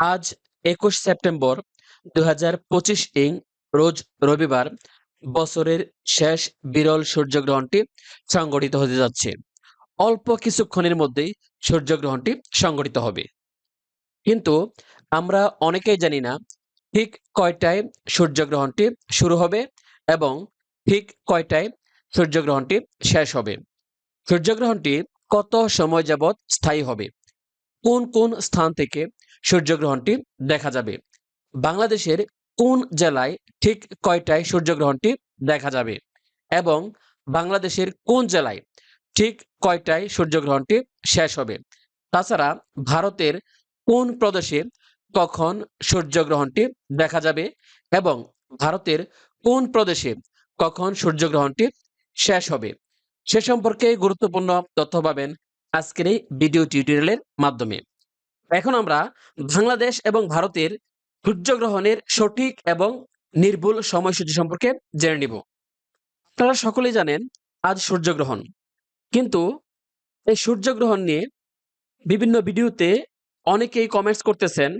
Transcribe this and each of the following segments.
আজ একুশ সেপ্টেম্বর দু হাজার পঁচিশ ইং, রোজ রবিবার, বছরের শেষ বিরল সূর্যগ্রহণটি সংগঠিত হতে যাচ্ছে। অল্প কিছুক্ষণের মধ্যেই সূর্যগ্রহণটি সংগঠিত হবে। কিন্তু আমরা অনেকেই জানি না ঠিক কয়টায় সূর্যগ্রহণটি শুরু হবে এবং ঠিক কয়টায় সূর্যগ্রহণটি শেষ হবে। সূর্যগ্রহণটি কত সময় যাবৎ স্থায়ী হবে? কোন কোন স্থান থেকে সূর্যগ্রহণটি দেখা যাবে। বাংলাদেশের কোন জেলায় ঠিক কয়টায় সূর্যগ্রহণটি দেখা যাবে? এবং বাংলাদেশের কোন জেলায় ঠিক কয়টায় সূর্যগ্রহণটি শেষ হবে? তাছাড়া ভারতের কোন প্রদেশে কখন সূর্যগ্রহণটি দেখা যাবে? এবং ভারতের কোন প্রদেশে কখন সূর্যগ্রহণটি শেষ হবে? সে সম্পর্কে গুরুত্বপূর্ণ তথ্য পাবেন আজকের এই ভিডিও টিউটোরিয়ালের মাধ্যমে। এখন আমরা বাংলাদেশ এবং ভারতের সূর্যগ্রহণের সঠিক এবং নির্ভুল সময়সূচি সম্পর্কে জেনে নিব। আপনারা সকলেই জানেন আজ সূর্যগ্রহণ। কিন্তু এই সূর্যগ্রহণ নিয়ে বিভিন্ন ভিডিওতে অনেকেই কমেন্টস করতেছেন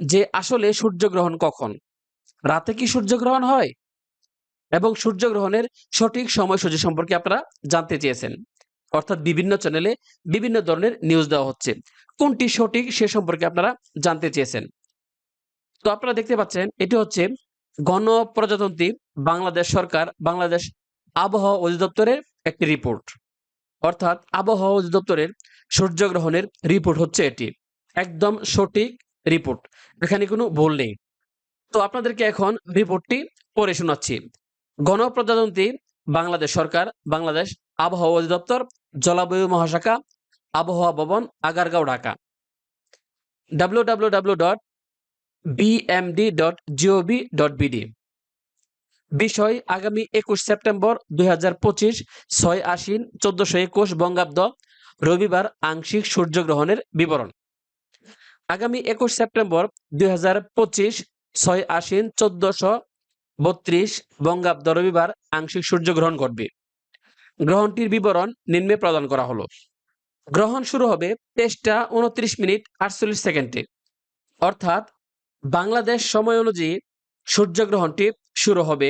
যে আসলে সূর্যগ্রহণ কখন? রাতে কি সূর্যগ্রহণ হয়? এবং সূর্যগ্রহণের সঠিক সময়সূচি সম্পর্কে আপনারা জানতে চেয়েছেন। অর্থাৎ বিভিন্ন চ্যানেলে বিভিন্ন ধরনের নিউজ দেওয়া হচ্ছে। কোনটি সঠিক সে সম্পর্কে আপনারা জানতে চেয়েছেন। তো আপনারা দেখতে পাচ্ছেন, এটি হচ্ছে গণপ্রজাতন্ত্রী বাংলাদেশ সরকার, বাংলাদেশ আবহাওয়া অধিদপ্তরের একটি রিপোর্ট অর্থাৎ আবহাওয়া অধিদপ্তরের সূর্যগ্রহণের রিপোর্ট হচ্ছে এটি। একদম সঠিক রিপোর্ট এখানে কোনো ভুল নেই। তো আপনাদেরকে এখন রিপোর্টটি পড়ে শোনাচ্ছি। গণপ্রজাতন্ত্রী বাংলাদেশ সরকার, বাংলাদেশ আবহাওয়া অধিদপ্তর, জলবায়ু মহাশাখা, আবহাওয়া ভবন, Agargaon, Dhaka. W W W dot dot dot বিষয় আগামী একুশ সেপ্টেম্বর দুই হাজার পঁচিশ, ছয় আশ্বিন, চোদ্দশো একুশ বঙ্গাব্দ রবিবার আংশিক সূর্যগ্রহণের বিবরণ। আগামী একুশ সেপ্টেম্বর দুই হাজার পঁচিশ, ছয় আশ্বিন, চোদ্দশো বত্রিশ বঙ্গাব্দ রবিবার আংশিক সূর্যগ্রহণ ঘটবে। গ্রহণটির বিবরণ নিম্নে প্রদান করা হলো। গ্রহণ শুরু হবে তেইশটা উনত্রিশ মিনিট আটচল্লিশ সেকেন্ডে। অর্থাৎ বাংলাদেশ সময় অনুযায়ী সূর্যগ্রহণটি শুরু হবে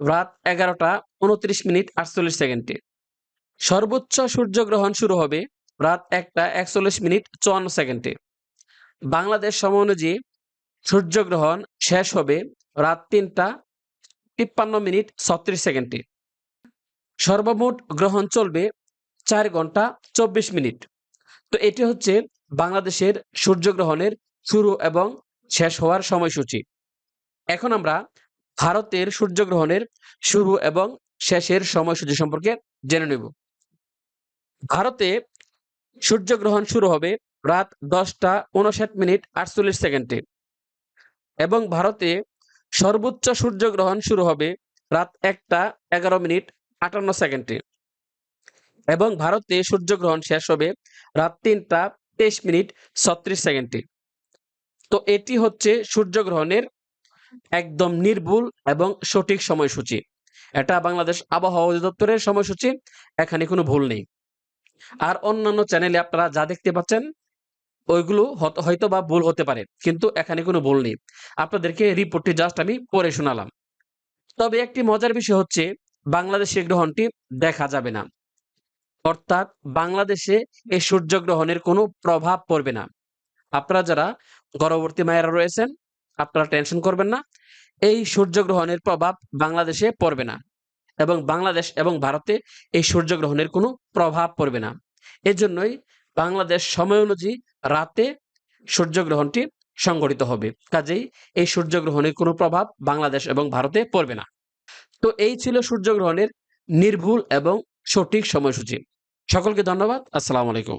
রাত এগারোটা উনত্রিশ মিনিট আটচল্লিশ সেকেন্ডে। সর্বোচ্চ সূর্যগ্রহণ শুরু হবে রাত একটা একচল্লিশ মিনিট চুয়ান্ন সেকেন্ডে। বাংলাদেশ সময় অনুযায়ী সূর্যগ্রহণ শেষ হবে রাত তিনটা তিপ্পান্ন মিনিট ছত্রিশ সেকেন্ডে। সর্বমোট গ্রহণ চলবে চার ঘণ্টা চব্বিশ মিনিট। তো এটি হচ্ছে বাংলাদেশের সূর্যগ্রহণের শুরু এবং শেষ হওয়ার সময়সূচি। এখন আমরা ভারতের সূর্যগ্রহণের শুরু এবং শেষের সময়সূচি সম্পর্কে জেনে নেব। ভারতে সূর্যগ্রহণ শুরু হবে রাত দশটা উনষাট মিনিট আটচল্লিশ সেকেন্ডে এবং ভারতে সর্বোচ্চ সূর্যগ্রহণ শুরু হবে রাত একটা এগারো মিনিট আটান্ন সেকেন্ডে। এবং ভারতে সূর্যগ্রহণ শেষ হবে রাত তিনটা তেইশ মিনিট ছত্রিশ সেকেন্ডে। তো এটি হচ্ছে সূর্যগ্রহণের একদম নির্ভুল এবং সঠিক সময়সূচি। এটা বাংলাদেশ আবহাওয়া অধিদপ্তরের সময়সূচি, এখানে কোনো ভুল নেই। আর অন্যান্য চ্যানেলে আপনারা যা দেখতে পাচ্ছেন, ওইগুলো হয়তো বা ভুল হতে পারে, কিন্তু এখানে কোনো ভুল নেই। আপনাদেরকে রিপোর্টটি জাস্ট আমি পড়ে শোনালাম। তবে একটি মজার বিষয় হচ্ছে বাংলাদেশে গ্রহণটি দেখা যাবে না। অর্থাৎ বাংলাদেশে এই সূর্যগ্রহণের কোনো প্রভাব পড়বে না। আপনারা যারা গর্ভবর্তী মায়েরা রয়েছেন, আপনারা টেনশন করবেন না, এই সূর্যগ্রহণের প্রভাব বাংলাদেশে পড়বে না এবং বাংলাদেশ এবং ভারতে এই সূর্যগ্রহণের কোনো প্রভাব পড়বে না। এজন্যই বাংলাদেশ সময় অনুযায়ী রাতে সূর্যগ্রহণটি সংগঠিত হবে। কাজেই এই সূর্যগ্রহণের কোনো প্রভাব বাংলাদেশ এবং ভারতে পড়বে না। তো এই ছিল সূর্যগ্রহণের নির্ভুল এবং সঠিক সময়সূচি। সকলকে ধন্যবাদ। আসসালামু আলাইকুম।